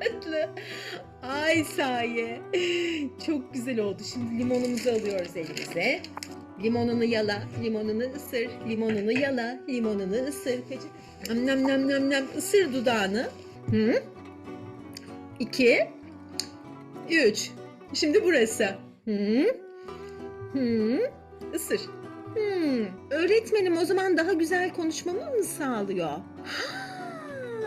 tatlı. Ay sahi. Çok güzel oldu. Şimdi limonumuzu alıyoruz elimize. Limonunu yala, limonunu ısır, limonunu yala, limonunu ısır. Nam nam nam nam nam ısır dudağını. Hı? İki. Üç. Şimdi burası. Hı? Hı? Isır. Hmm, öğretmenim o zaman daha güzel konuşmamı mı sağlıyor?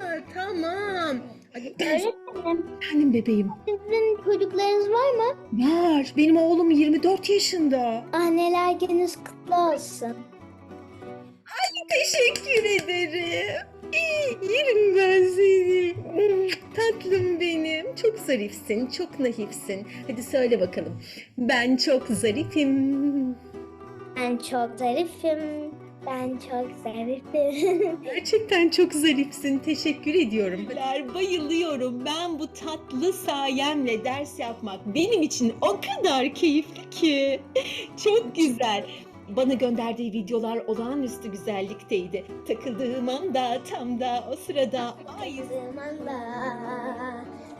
Ha, tamam. Hadi ders Öğretmenim, efendim bebeğim. sizin çocuklarınız var mı? Var. Benim oğlum 24 yaşında. Anneler gününüz kutlu olsun. Teşekkür ederim. İyi, yerim ben seni. Tatlım benim. Çok zarifsin, çok naifsin. Hadi söyle bakalım. Ben çok zarifim. Ben çok zarifim. Ben çok zarifim. Gerçekten çok zarifsin. Teşekkür ediyorum. Bayılıyorum. Ben bu tatlı sayemle ders yapmak benim için o kadar keyifli ki. Çok güzel. Bana gönderdiği videolar olağanüstü güzellikteydi. Takıldığım anda tam da o sırada ay Zamanda,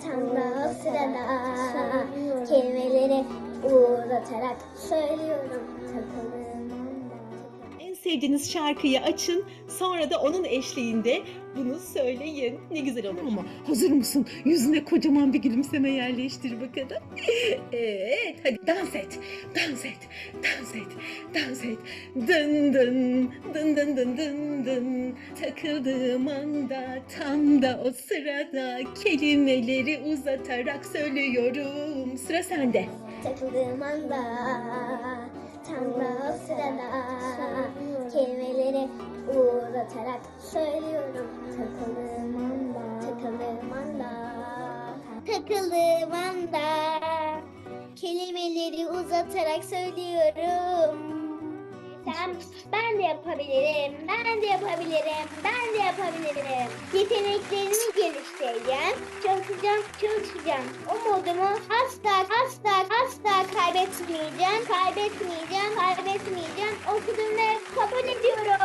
tam da o sırada kelimeleri uzatarak söylüyorum. Takıldığım anda. en sevdiğiniz şarkıyı açın. Sonra da onun eşliğinde bunu söyleyin. Ne güzel olur. Ama hazır mısın? Yüzüne kocaman bir gülümseme yerleştir bakalım. Evet, hadi dans et. Dans et. Dans et. Dans et. Dın dın. Dın dın dın dın dın. Takıldığım anda tam da o sırada kelimeleri uzatarak söylüyorum. Sıra sende. Takıldığım anda tam da o sırada kelimeleri uzatarak söylüyorum. Takıldığım anda, takıldığım anda, takıldığım anda kelimeleri uzatarak söylüyorum. Sen, ben de yapabilirim, ben de yapabilirim, ben de yapabilirim. Yeteneklerimi geliştireceğim, çalışacağım, çalışacağım. O modumu asla, asla, asla kaybetmeyeceğim, kaybetmeyeceğim, kaybetmeyeceğim. Okuduğumda kabul ediyorum.